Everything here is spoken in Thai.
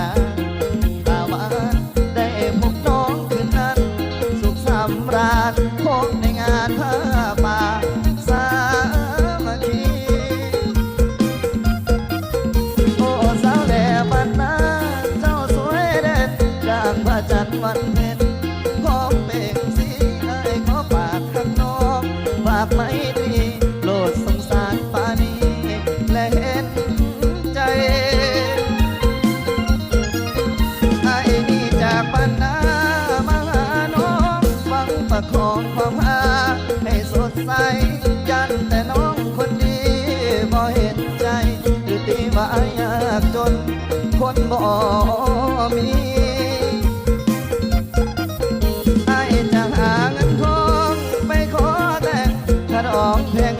นาตานได้พบน้องคืนนั้น สุขสำราญพบในงานผ้าปาสามัคคีโอ้สาวแหล่บ้านเจ้าสวยเด่นจากพระจันวันเพ็ญพร้อมเป็สีให้ขอฝากข้างน้องฝากไม่ดีโลดสงสารปานีและเห็น ของความหาให้สดใสจันแต่น้องคนดีบ่เห็นใจ หรือตีว่ายากจน คนบ่มีไอ้จะหาเงินทองไปขอแต่งถ้าร้อกเพลง